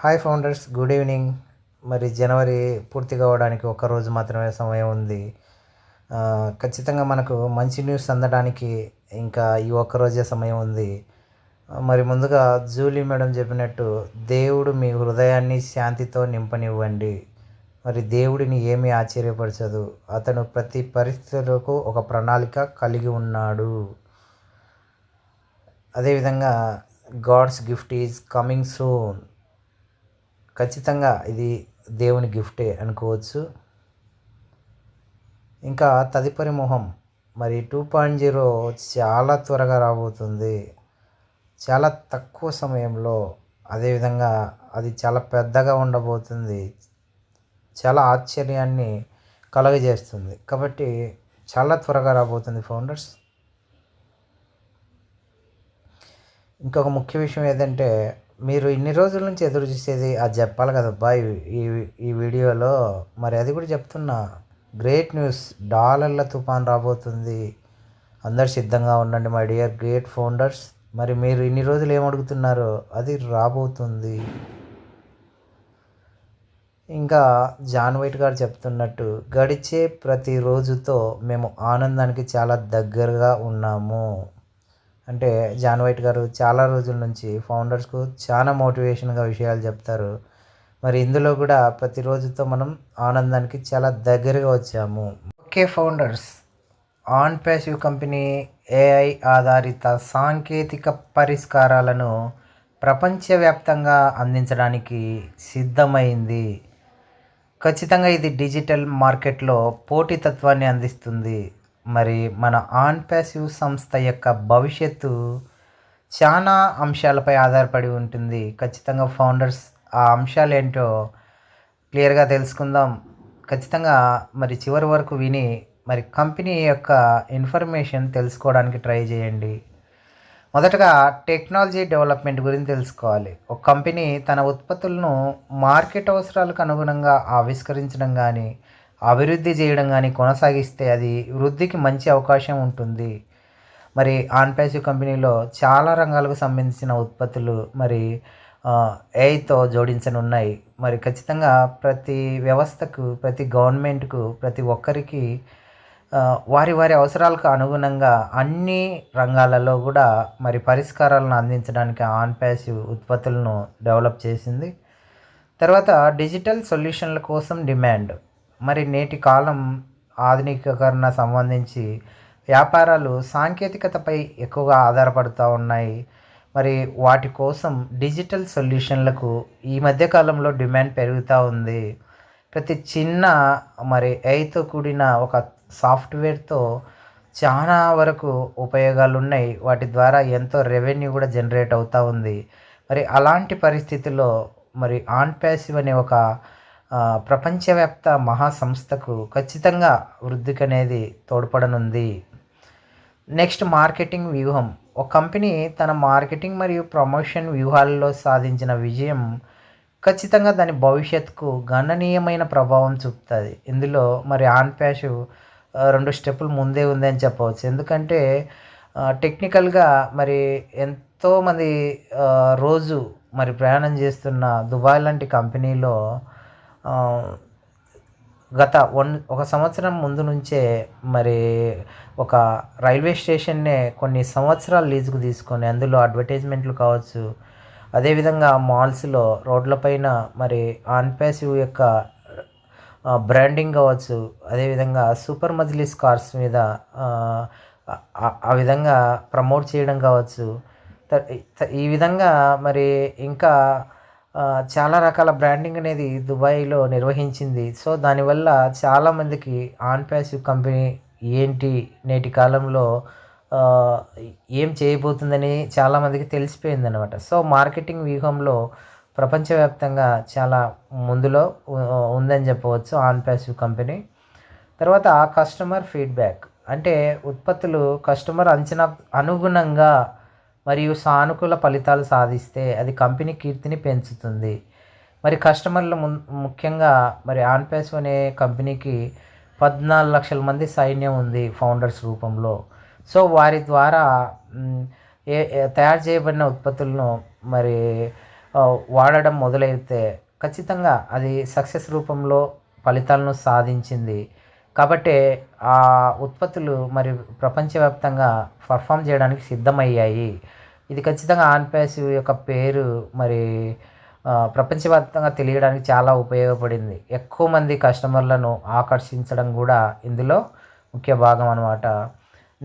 Hi founders good evening మరి జనవరి పూర్తి కావడానికి ఒక్క రోజు మాత్రమే సమయం ఉంది. ఖచ్చితంగా మనకు మంచి న్యూస్ అందడానికి ఇంకా ఈ ఒక్క రోజే సమయం ఉంది. మరి ముందుగా జూలీ మేడం చెప్పినట్టు దేవుడు మీ హృదయాన్ని శాంతితో నింపనివ్వండి. మరి దేవుడిని ఏమీ ఆశ్చర్యపరచదు. అతను ప్రతి పరిస్థితులకు ఒక ప్రణాళిక కలిగి ఉన్నాడు. అదేవిధంగా God's gift is coming soon ఖచ్చితంగా ఇది దేవుని గిఫ్టే అనుకోవచ్చు. ఇంకా తదుపరి మొహం. మరి టూ పాయింట్ జీరో చాలా త్వరగా రాబోతుంది. చాలా తక్కువ సమయంలో అదేవిధంగా అది చాలా పెద్దగా ఉండబోతుంది. చాలా ఆశ్చర్యాన్ని కలగజేస్తుంది. కాబట్టి చాలా త్వరగా రాబోతుంది ఫౌండర్స్. ఇంకొక ముఖ్య విషయం ఏదంటే మీరు ఇన్ని రోజుల నుంచి ఎదురు చూసేది అది చెప్పాలి కదబ్బా. ఈ- ఈ వీడియోలో మరి అది కూడా చెప్తున్నా. గ్రేట్ న్యూస్ డాలర్ల తుఫాన్ రాబోతుంది. అందరు సిద్ధంగా ఉండండి మై డియర్ గ్రేట్ ఫౌండర్స్ మరి మీరు ఇన్ని రోజులు ఏమడుగుతున్నారో అడుగుతున్నారో? అది రాబోతుంది. ఇంకా జాన్ వైట్ గారు చెప్తున్నట్టు గడిచే ప్రతి రోజుతో మేము ఆనందానికి చాలా దగ్గరగా ఉన్నాము. అంటే జాన్ వైట్ గారు చాలా రోజుల నుంచి ఫౌండర్స్కు చాలా మోటివేషన్గా విషయాలు చెప్తారు. మరి ఇందులో కూడా ప్రతి రోజుతో మనం ఆనందానికి చాలా దగ్గరగా వచ్చాము. Okay founders on passive company AI ఆధారిత సాంకేతిక పరిష్కారాలను ప్రపంచవ్యాప్తంగా అందించడానికి సిద్ధమైంది. ఖచ్చితంగా ఇది డిజిటల్ మార్కెట్లో పోటీతత్వాన్ని అందిస్తుంది. మరి మన ఆన్ ప్యాసివ్ సంస్థ యొక్క భవిష్యత్తు చాలా అంశాలపై ఆధారపడి ఉంటుంది. ఖచ్చితంగా ఫౌండర్స్ ఆ అంశాలు ఏంటో క్లియర్గా తెలుసుకుందాం. ఖచ్చితంగా మరి చివరి వరకు విని మరి కంపెనీ యొక్క ఇన్ఫర్మేషన్ తెలుసుకోవడానికి ట్రై చేయండి. మొదటగా టెక్నాలజీ డెవలప్మెంట్ గురించి తెలుసుకోవాలి. ఒక కంపెనీ తన ఉత్పత్తులను మార్కెట్ అవసరాలకు అనుగుణంగా ఆవిష్కరించడం కానీ అభివృద్ధి చేయడం కానీ కొనసాగిస్తే అది వృద్ధికి మంచి అవకాశం ఉంటుంది. మరి ఆన్పాసివ్ కంపెనీలో చాలా రంగాలకు సంబంధించిన ఉత్పత్తులు మరి ఏఐతో జోడించనున్నాయి. మరి ఖచ్చితంగా ప్రతి వ్యవస్థకు ప్రతి గవర్నమెంట్కు ప్రతి ఒక్కరికి వారి వారి అవసరాలకు అనుగుణంగా అన్ని రంగాలలో కూడా మరి పరిష్కారాలను అందించడానికి ఆన్ ప్యాసివ్ ఉత్పత్తులను డెవలప్ చేసింది. తర్వాత డిజిటల్ సొల్యూషన్ల కోసం డిమాండ్. మరి నేటి కాలం ఆధునికీకరణ సంబంధించి వ్యాపారాలు సాంకేతికతపై ఎక్కువగా ఆధారపడుతూ ఉన్నాయి. మరి వాటి కోసం డిజిటల్ సొల్యూషన్లకు ఈ మధ్య కాలంలో డిమాండ్ పెరుగుతూ ఉంది. ప్రతి చిన్న మరి ఏఐతో కూడిన ఒక సాఫ్ట్వేర్తో చాలా వరకు ఉపయోగాలు ఉన్నాయి వాటి ద్వారా ఎంతో రెవెన్యూ కూడా జనరేట్ అవుతూ ఉంది. మరి అలాంటి పరిస్థితుల్లో మరి ఆన్ ప్యాసివ్ అనే ఒక ప్రపంచవ్యాప్త మహాసంస్థకు ఖచ్చితంగా వృద్ధికి అనేది తోడ్పడనుంది. నెక్స్ట్ మార్కెటింగ్ వ్యూహం. ఒక కంపెనీ తన మార్కెటింగ్ మరియు ప్రమోషన్ వ్యూహాలలో సాధించిన విజయం ఖచ్చితంగా దాని భవిష్యత్తుకు గణనీయమైన ప్రభావం చూపుతుంది. ఇందులో మరి ఆన్ ప్యాష్ రెండు స్టెప్పులు ముందే ఉందని చెప్పవచ్చు. ఎందుకంటే టెక్నికల్గా మరి ఎంతోమంది రోజు మరి ప్రయాణం చేస్తున్న దుబాయ్ లాంటి కంపెనీలో గత వన్ ఒక సంవత్సరం ముందు నుంచే మరి ఒక రైల్వే స్టేషన్నే కొన్ని సంవత్సరాలు లీజుకు తీసుకొని అందులో అడ్వర్టైజ్మెంట్లు కావచ్చు. అదేవిధంగా మాల్స్లో రోడ్లపైన మరి ఆన్పాసివ్ యొక్క బ్రాండింగ్ కావచ్చు. అదేవిధంగా సూపర్ మజిలీస్ కార్స్ మీద ఆ, విధంగా ప్రమోట్ చేయడం కావచ్చు. ఈ విధంగా మరి ఇంకా చాలా రకాల బ్రాండింగ్ అనేది దుబాయ్లో నిర్వహించింది. సో దానివల్ల చాలామందికి ఆన్ ప్యాసివ్ కంపెనీ ఏంటి నేటి కాలంలో ఏం చేయబోతుందని చాలామందికి తెలిసిపోయింది అనమాట సో మార్కెటింగ్ వ్యూహంలో ప్రపంచవ్యాప్తంగా చాలా ముందులో ఉందని చెప్పవచ్చు ఆన్ ప్యాసివ్ కంపెనీ తర్వాత కస్టమర్ ఫీడ్బ్యాక్ అంటే ఉత్పత్తులు కస్టమర్ అంచనా అనుగుణంగా మరియు సానుకూల ఫలితాలు సాధిస్తే అది కంపెనీ కీర్తిని పెంచుతుంది. మరి కస్టమర్లు ముఖ్యంగా మరి ఆన్పేస్ అనే కంపెనీకి పద్నాలుగు లక్షల మంది సైన్యం ఉంది ఫౌండర్స్ రూపంలో. సో వారి ద్వారా ఏ తయారు చేయబడిన ఉత్పత్తులను మరి వాడడం మొదలైతే ఖచ్చితంగా అది సక్సెస్ రూపంలో ఫలితాలను సాధించింది. కాబట్టి ఆ ఉత్పత్తులు మరి ప్రపంచవ్యాప్తంగా పర్ఫామ్ చేయడానికి సిద్ధమయ్యాయి. ఇది ఖచ్చితంగా ఆన్పేస్ యొక్క పేరు మరి ప్రపంచవ్యాప్తంగా తెలియడానికి చాలా ఉపయోగపడింది. ఎక్కువ మంది కస్టమర్లను ఆకర్షించడం కూడా ఇందులో ముఖ్య భాగం అనమాట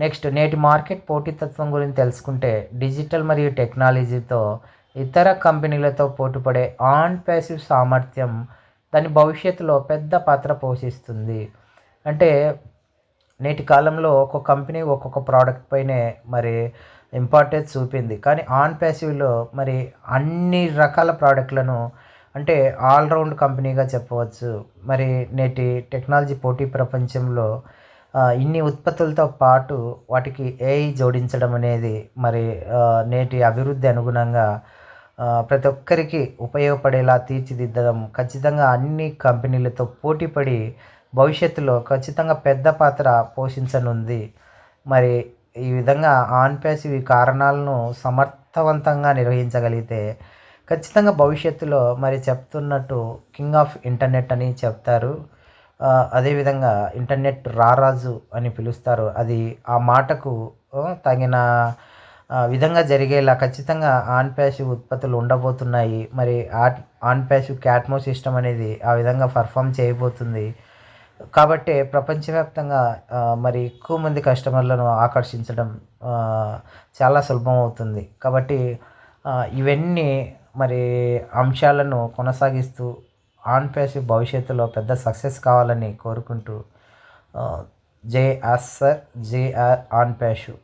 నెక్స్ట్ నేటి మార్కెట్ పోటీతత్వం గురించి తెలుసుకుంటే డిజిటల్ మరియు టెక్నాలజీతో ఇతర కంపెనీలతో పోటీపడే ఆన్ ప్యాసివ్ సామర్థ్యం దాని భవిష్యత్తులో పెద్ద పాత్ర పోషిస్తుంది. అంటే నేటి కాలంలో ఒక్కొక్క కంపెనీ ఒక్కొక్క ప్రోడక్ట్ పైనే మరి ఇంపార్టెన్స్ చూపింది. కానీ ఆన్ ప్యాసివ్లో మరి అన్ని రకాల ప్రోడక్ట్లను అంటే ఆల్రౌండ్ కంపెనీగా చెప్పవచ్చు. మరి నేటి టెక్నాలజీ పోటీ ప్రపంచంలో ఇన్ని ఉత్పత్తులతో పాటు వాటికి ఏఐ జోడించడం అనేది మరి నేటి అభివృద్ధి అనుగుణంగా ప్రతి ఒక్కరికి ఉపయోగపడేలా తీర్చిదిద్దడం ఖచ్చితంగా అన్ని కంపెనీలతో పోటీపడి భవిష్యత్తులో ఖచ్చితంగా పెద్ద పాత్ర పోషించనుంది. మరి ఈ విధంగా ఆన్ ప్యాసివ్ ఈ కారణాలను సమర్థవంతంగా నిర్వహించగలిగితే ఖచ్చితంగా భవిష్యత్తులో మరి చెప్తున్నట్టు కింగ్ ఆఫ్ ఇంటర్నెట్ అని చెప్తారు. అదేవిధంగా ఇంటర్నెట్ రారాజు అని పిలుస్తారు. అది ఆ మాటకు తగిన విధంగా జరిగేలా ఖచ్చితంగా ఆన్ ప్యాసివ్ ఉత్పత్తులు ఉండబోతున్నాయి. మరి ఆట్ ఆన్ ప్యాసివ్ క్యాట్మో సిస్టమ్ అనేది ఆ విధంగా పర్ఫామ్ చేయబోతుంది. కాబట్టి ప్రపంచవ్యాప్తంగా మరి ఎక్కువ మంది కస్టమర్లను ఆకర్షించడం చాలా సులభం అవుతుంది. కాబట్టి ఇవన్నీ మరి అంశాలను కొనసాగిస్తూ ఆన్ ప్యాసివ్ భవిష్యత్తులో పెద్ద సక్సెస్ కావాలని కోరుకుంటూ జే ఆస్ సర్ జే ఆర్ ఆన్ ప్యాషు